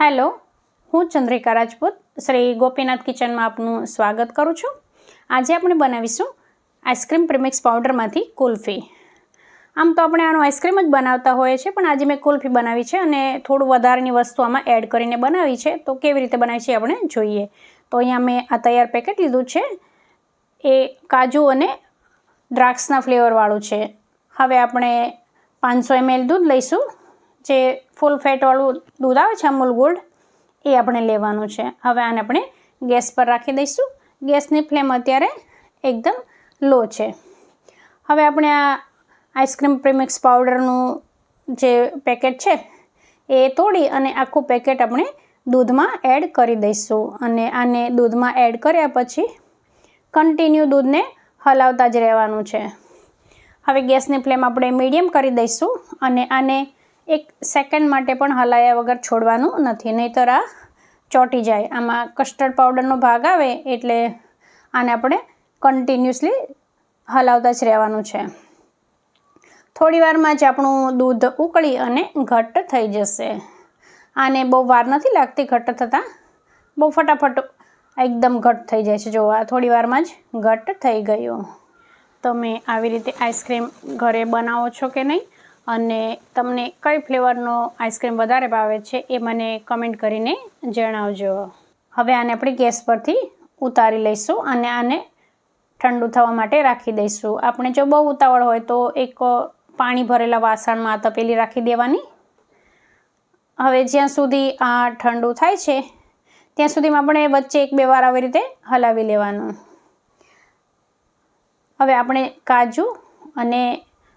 Hello, હું ચંદ્રિકા રાજપૂત, શ્રી ગોપીનાથ કિચનમાં આપનું સ્વાગત કરું છું. આજે આપણે બનાવીશું આઈસ્ક્રીમ પ્રીમિક્સ પાવડરમાંથી કુલ્ફી. આમ તો આપણે આનું આઈસ્ક્રીમ જ બનાવતા હોઈએ છીએ, પણ આજે મેં કુલ્ફી બનાવી છે અને થોડું વધારેની વસ્તુ આમાં એડ કરીને બનાવી છે. તો કેવી રીતે બનાવી છે આપણે જોઈએ. તો અહીંયા મેં આ તૈયાર પેકેટ લીધું છે. એ કાજુ અને દ્રાક્ષના ફ્લેવરવાળું છે. હવે આપણે પાંચસો એમએલ દૂધ લઈશું. જે ફૂલ ફેટવાળું દૂધ આવે છે, અમૂલ ગોલ્ડ, એ આપણે લેવાનું છે. હવે આને આપણે ગેસ પર રાખી દઈશું. ગેસની ફ્લેમ અત્યારે એકદમ લો છે. હવે આપણે આ આઈસ્ક્રીમ પ્રીમિક્સ પાવડરનું જે પેકેટ છે, એ તોડી અને આખું પેકેટ આપણે દૂધમાં એડ કરી દઈશું. અને આને દૂધમાં એડ કર્યા પછી કન્ટિન્યુ દૂધને હલાવતા જ રહેવાનું છે. હવે ગેસની ફ્લેમ આપણે મીડિયમ કરી દઈશું અને આને એક સેકન્ડ માટે પણ હલાયા વગર છોડવાનું નથી, નહીંતર આ ચોંટી જાય. આમાં કસ્ટર્ડ પાવડરનો ભાગ આવે એટલે આને આપણે કન્ટિન્યુઅસલી હલાવતા જ રહેવાનું છે. થોડી વારમાં જ આપણું દૂધ ઉકળી અને ઘટ્ટ થઈ જશે. આને બહુ વાર નથી લાગતી ઘટ્ટ થતાં. બહુ ફટાફટ એકદમ ઘટ્ટ થઈ જાય છે. જો આ થોડી વારમાં જ ઘટ્ટ થઈ ગયું. તમે આવી રીતે આઈસ્ક્રીમ ઘરે બનાવો છો કે નહીં? અને તમને કઈ ફ્લેવરનો આઈસ્ક્રીમ વધારે ભાવે છે એ મને કમેન્ટ કરીને જણાવજો. હવે આને આપણે ગેસ પરથી ઉતારી લઈશું અને આને ઠંડુ થવા માટે રાખી દઈશું. આપણે જો બહુ ઉતાવળ હોય તો એક પાણી ભરેલા વાસણમાં તપેલી રાખી દેવાની. હવે જ્યાં સુધી આ ઠંડુ થાય છે, ત્યાં સુધીમાં આપણે વચ્ચે એક બે વાર આવી રીતે હલાવી લેવાનું. હવે આપણે કાજુ અને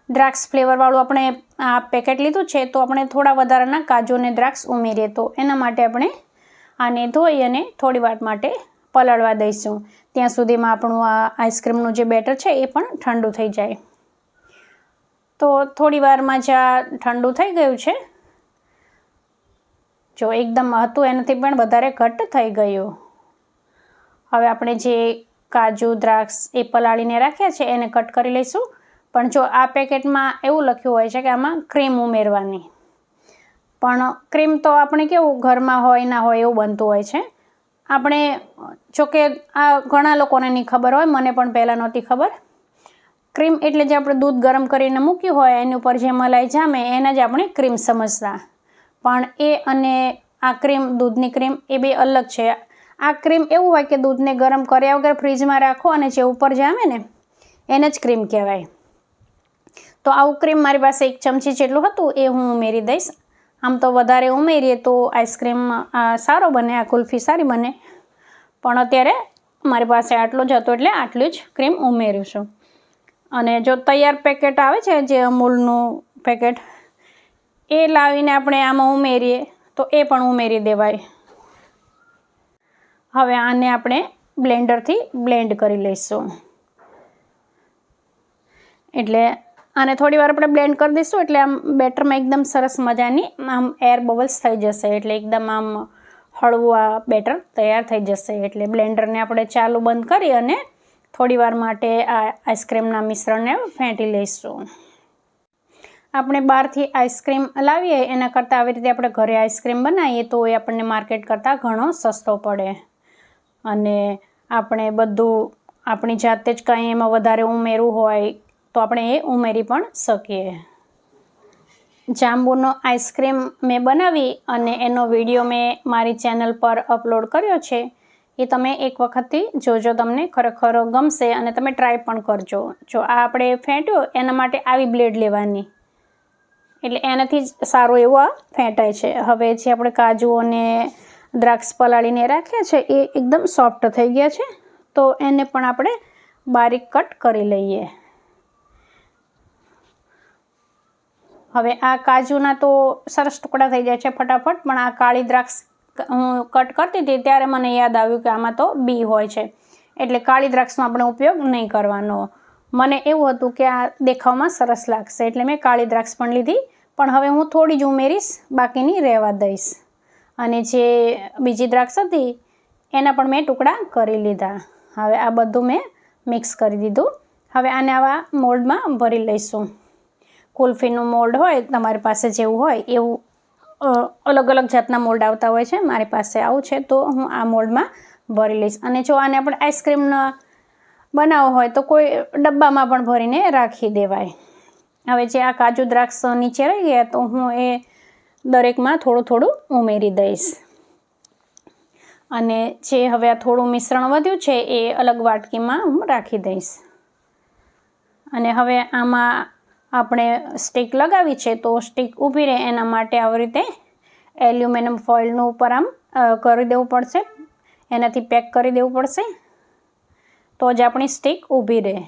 દ્રાક્ષ ફ્લેવરવાળું આપણે આ પેકેટ લીધું છે, તો આપણે થોડા વધારાના કાજુ અને દ્રાક્ષ ઉમેરીએ. તો એના માટે આપણે આને ધોઈ અને થોડી વાર માટે પલાળવા દઈશું. ત્યાં સુધીમાં આપણું આ આઈસ્ક્રીમનું જે બેટર છે, એ પણ ઠંડુ થઈ જાય. તો થોડી વારમાં જ આ ઠંડુ થઈ ગયું છે. જો એકદમ હતું એનાથી પણ વધારે ઘટ્ટ થઈ ગયું. હવે આપણે જે કાજુ, દ્રાક્ષ એ પલાળીને રાખ્યા છે, એને કટ કરી લઈશું. પણ જો આ પેકેટમાં એવું લખ્યું હોય છે કે આમાં ક્રીમ ઉમેરવાની. પણ ક્રીમ તો આપણે કેવું ઘરમાં હોય ના હોય એવું બનતું હોય છે. આપણે, જોકે આ ઘણા લોકોને નહીં ખબર હોય, મને પણ પહેલાં નહોતી ખબર. ક્રીમ એટલે જે આપણે દૂધ ગરમ કરીને મૂક્યું હોય, એની ઉપર જે મલાઈ જામે, એને જ આપણે ક્રીમ સમજતા. પણ એ અને આ ક્રીમ દૂધની ક્રીમ એ બે અલગ છે. આ ક્રીમ એવું હોય કે દૂધને ગરમ કર્યા વગર ફ્રીજમાં રાખો અને જે ઉપર જામે ને, એને જ ક્રીમ કહેવાય. તો આવું ક્રીમ મારી પાસે એક ચમચી જેટલું હતું, એ હું ઉમેરી દઈશ. આમ તો વધારે ઉમેરીએ તો આઈસ્ક્રીમ સારો બને, આ કુલ્ફી સારી બને. પણ અત્યારે મારી પાસે આટલો જ હતો એટલે આટલું જ ક્રીમ ઉમેર્યું છું. અને જો તૈયાર પેકેટ આવે છે, જે અમૂલનું પેકેટ એ લાવીને આપણે આમાં ઉમેરીએ, તો એ પણ ઉમેરી દેવાય. હવે આને આપણે બ્લેન્ડરથી બ્લેન્ડ કરી લઈશું. એટલે આને થોડી વાર આપણે બ્લેન્ડ કરી દઈશું એટલે આમ બેટરમાં એકદમ સરસ મજાની આમ એર બબલ્સ થઈ જશે. એટલે એકદમ આમ હળવું આ બેટર તૈયાર થઈ જશે. એટલે બ્લેન્ડરને આપણે ચાલુ બંધ કરી અને થોડી વાર માટે આ આઈસ્ક્રીમના મિશ્રણને ફેંટી લઈશું. આપણે બહારથી આઈસ્ક્રીમ લાવીએ, એના કરતાં આવી રીતે આપણે ઘરે આઈસ્ક્રીમ બનાવીએ તો એ આપણને માર્કેટ કરતાં ઘણો સસ્તો પડે. અને આપણે બધું આપણી જાતે જ કંઈ એમાં વધારે ઉમેરવું હોય તો આપણે એ ઉમેરી પણ શકીએ. જાંબુનો આઈસ્ક્રીમ મેં બનાવી અને એનો વીડિયો મેં મારી ચેનલ પર અપલોડ કર્યો છે. એ તમે એક વખતથી જોજો, તમને ખરેખર ગમશે અને તમે ટ્રાય પણ કરજો. જો આ આપણે ફેંટ્યો, એના માટે આવી બ્લેડ લેવાની. એટલે એનાથી જ સારું એવું આ ફેંટાય છે. હવે જે આપણે કાજુ અને દ્રાક્ષ પલાળીને રાખ્યા છે, એ એકદમ સોફ્ટ થઈ ગયા છે. તો એને પણ આપણે બારીક કટ કરી લઈએ. હવે આ કાજુના તો સરસ ટુકડા થઈ જાય છે ફટાફટ, પણ આ કાળી દ્રાક્ષ હું કટ કરતી હતી ત્યારે મને યાદ આવ્યું કે આમાં તો બી હોય છે. એટલે કાળી દ્રાક્ષનો આપણે ઉપયોગ નહીં કરવાનો. મને એવું હતું કે આ દેખાવમાં સરસ લાગશે, એટલે મેં કાળી દ્રાક્ષ પણ લીધી, પણ હવે હું થોડી જ ઉમેરીશ, બાકીની રહેવા દઈશ. અને જે બીજી દ્રાક્ષ હતી, એના પણ મેં ટુકડા કરી લીધા. હવે આ બધું મેં મિક્સ કરી દીધું. હવે આને આવા મોલ્ડમાં ભરી લઈશું. કુલ્ફીનું મોલ્ડ હોય, તમારી પાસે જેવું હોય, એવું અલગ અલગ જાતના મોલ્ડ આવતા હોય છે. મારી પાસે આવું છે, તો હું આ મોલ્ડમાં ભરી લઈશ. અને જો આને આપણે આઈસ્ક્રીમનો બનાવવો હોય, તો કોઈ ડબ્બામાં પણ ભરીને રાખી દેવાય. હવે જે આ કાજુ દ્રાક્ષ નીચે રહી ગયા, તો હું એ દરેકમાં થોડું થોડું ઉમેરી દઈશ. અને જે હવે આ થોડું મિશ્રણ વધ્યું છે, એ અલગ વાટકીમાં હું રાખી દઈશ. અને હવે આમાં આપણે સ્ટીક લગાવી છે, તો સ્ટીક ઊભી રહે એના માટે આવી રીતે એલ્યુમિનિયમ ફોઇલનું ઉપર આમ કરી દેવું પડશે. એનાથી પેક કરી દેવું પડશે. તો જ આપણી સ્ટીક ઊભી રહે.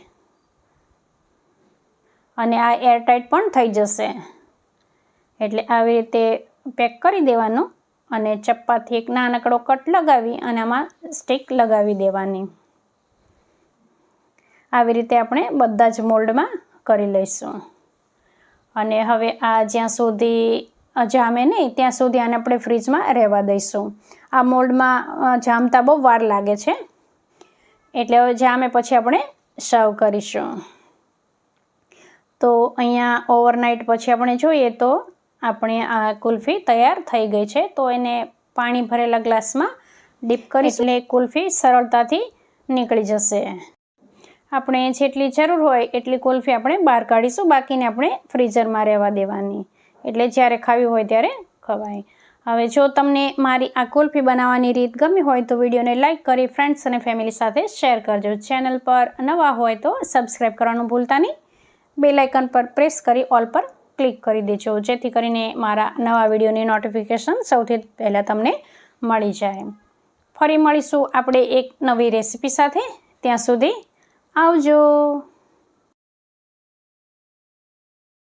અને આ એરટાઈટ પણ થઈ જશે. એટલે આવી રીતે પેક કરી દેવાનું અને ચપ્પાથી એક નાનકડો કટ લગાવી અને આમાં સ્ટીક લગાવી દેવાની. આવી રીતે આપણે બધા જ મોલ્ડમાં કરી લઈશું. અને હવે આ જ્યાં સુધી જામે નહીં, ત્યાં સુધી આને આપણે ફ્રીજમાં રહેવા દઈશું. આ મોલ્ડમાં જામતા બહુ વાર લાગે છે. એટલે હવે જામે પછી આપણે સર્વ કરીશું. તો અહીંયા ઓવરનાઇટ પછી આપણે જોઈએ તો આપણે આ કુલ્ફી તૈયાર થઈ ગઈ છે. તો એને પાણી ભરેલા ગ્લાસમાં ડીપ કરી એટલે કુલ્ફી સરળતાથી નીકળી જશે. આપણે જેટલી જરૂર હોય એટલી કુલ્ફી આપણે બહાર કાઢીશું. બાકીને આપણે ફ્રીઝરમાં રહેવા દેવાની. એટલે જ્યારે ખાવી હોય ત્યારે ખવાય. હવે જો તમને મારી આ કુલ્ફી બનાવવાની રીત ગમી હોય તો વિડીયોને લાઇક કરી ફ્રેન્ડ્સ અને ફેમિલી સાથે શેર કરજો. ચેનલ પર નવા હોય તો સબસ્ક્રાઈબ કરવાનું ભૂલતા નહીં. બેલ આઇકન પર પ્રેસ કરી ઓલ પર ક્લિક કરી દેજો. જેથી કરીને મારા નવા વિડીયોની નોટિફિકેશન સૌથી પહેલાં તમને મળી જાય. ફરી મળીશું આપણે એક નવી રેસિપી સાથે. ત્યાં સુધી áudio.